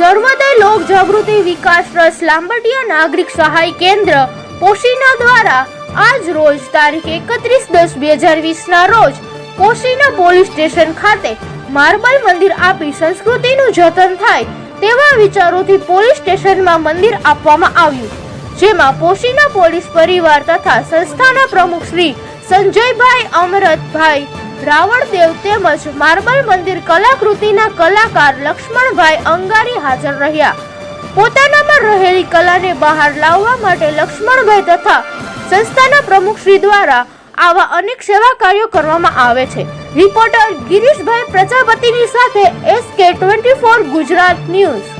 લોક જાગૃતિ વિકાસ trust લાંબડિયા નાગરિક સહાય કેન્દ્ર પોશીના દ્વારા આજ રોજ તારીખ એકત્રીસ દસ બે હજાર વીસના રોજ પોશીના પોલીસ સ્ટેશન ખાતે માર્બલ મંદિર આપી સંસ્કૃતિનું જતન થાય તેવા વિચારોથી પોલીસ સ્ટેશનમાં મંદિર આપવામાં આવ્યું, જેમાં પોશીના પોલીસ પરિવાર તથા સંસ્થાના પ્રમુખ શ્રી સંજયભાઈ અમરતભાઈ રાવળદેવ તેમજ માર્બલ મંદિર કલાકૃતિના કલાકાર લક્ષ્મણભાઈ અંગારી હાજર રહ્યા. પોતાનામાં રહેલી કલાને બહાર લાવવા માટે લક્ષ્મણભાઈ તથા સંસ્થાના પ્રમુખ શ્રી દ્વારા આવા અનેક સેવા કાર્યો કરવામાં આવે છે. રિપોર્ટર ગિરીશભાઈ પ્રજાપતિની સાથે SK twenty four Gujarat news.